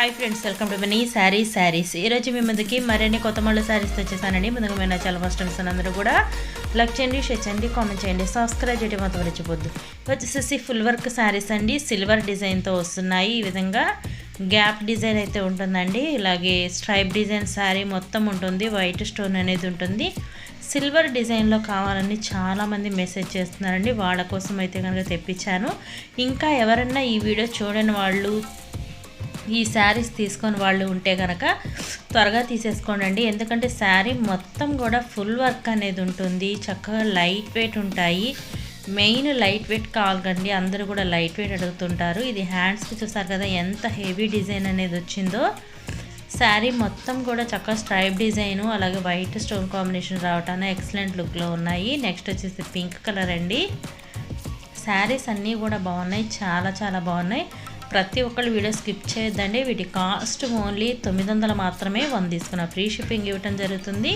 Hi friends welcome to Mani sarees sarees ఈరోజు మీ ముందుకి మరిన్ని కొత్త మళ్ళీ శారీస్ తెచ్చేసానండి. ముందుగా మీరు నా చాలా ఫస్ట్ టైమ్స్ అందరూ కూడా లైక్ చేయండి షేర్ చేయండి కామెంట్ చేయండి సబ్స్క్రైబ్ చేయడం మాత్రం మర్చిపోద్దు. వచ్చేసేసి ఫుల్ వర్క్ శారీస్ అండి. సిల్వర్ డిజైన్తో వస్తున్నాయి. ఈ విధంగా గ్యాప్ డిజైన్ అయితే ఉంటుందండి. ఇలాగే స్ట్రైప్ డిజైన్ శారీ మొత్తం ఉంటుంది. వైట్ స్టోన్ అనేది ఉంటుంది. సిల్వర్ డిజైన్లో కావాలని చాలామంది మెసేజ్ చేస్తున్నారండి. వాళ్ళ కోసం అయితే కనుక తెప్పించాను. ఇంకా ఎవరన్నా ఈ వీడియో చూడని వాళ్ళు ఈ శారీస్ తీసుకొని వాళ్ళు ఉంటే కనుక త్వరగా తీసేసుకోనండి ఎందుకంటే శారీ మొత్తం కూడా ఫుల్ వర్క్ అనేది ఉంటుంది. చక్కగా లైట్ వెయిట్ ఉంటాయి. మెయిన్ లైట్ వెయిట్ కావాలండి అందరూ కూడా లైట్ వెయిట్ అడుగుతుంటారు. ఇది హ్యాండ్స్కి చూసారు కదా ఎంత హెవీ డిజైన్ అనేది వచ్చిందో. శారీ మొత్తం కూడా చక్కగా స్ట్రైప్ డిజైను అలాగే వైట్ స్టోన్ కాంబినేషన్ రావటాన ఎక్సలెంట్ లుక్లో ఉన్నాయి. నెక్స్ట్ వచ్చేసి పింక్ కలర్ అండి. శారీస్ అన్నీ కూడా బాగున్నాయి. చాలా చాలా బాగున్నాయి. ప్రతి ఒక్కళ్ళు వీడియో స్కిప్ చేయొద్దండి. వీటి కాస్ట్ ఓన్లీ తొమ్మిది వందలు మాత్రమే వన్ తీసుకున్న ఫ్రీ షిప్పింగ్ ఇవ్వటం జరుగుతుంది.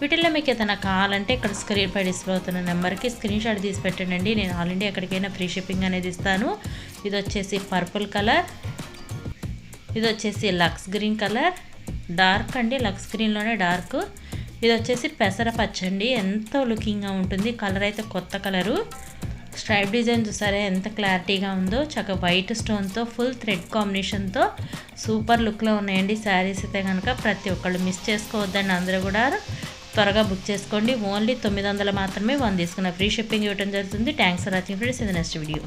వీటిల్లో మీకు ఏదైనా కావాలంటే ఇక్కడ స్క్రీన్ పై డిస్ప్లే అవుతున్న నెంబర్కి స్క్రీన్ షాట్ తీసి పెట్టండి నేను ఆల్ ఇండియా ఎక్కడికైనా ఫ్రీ షిప్పింగ్ అనేది ఇస్తాను. ఇది వచ్చేసి పర్పుల్ కలర్. ఇది వచ్చేసి లక్స్ గ్రీన్ కలర్. డార్క్ అండి లక్స్ గ్రీన్లోనే డార్క్. ఇది వచ్చేసి పెసర పచ్చండి ఎంతో లుకింగ్గా ఉంటుంది. కలర్ అయితే కొత్త కలరు. స్ట్రైప్ డిజైన్ చూసారా? ఎంత క్లారిటీగా ఉందో. చక్కగా వైట్ స్టోన్తో ఫుల్ థ్రెడ్ కాంబినేషన్తో సూపర్ లుక్లో ఉన్నాయండి శారీస్ అయితే కనుక ప్రతి ఒక్కళ్ళు మిస్ చేసుకోవద్దండి అందరూ కూడా. త్వరగా బుక్ చేసుకోండి. ఓన్లీ తొమ్మిది వందలు మాత్రమే. వన్ తీసుకున్న ఫ్రీ షిప్పింగ్ ఇవ్వడం జరుగుతుంది. Thanks for watching friends. ఇది నెక్స్ట్ వీడియో.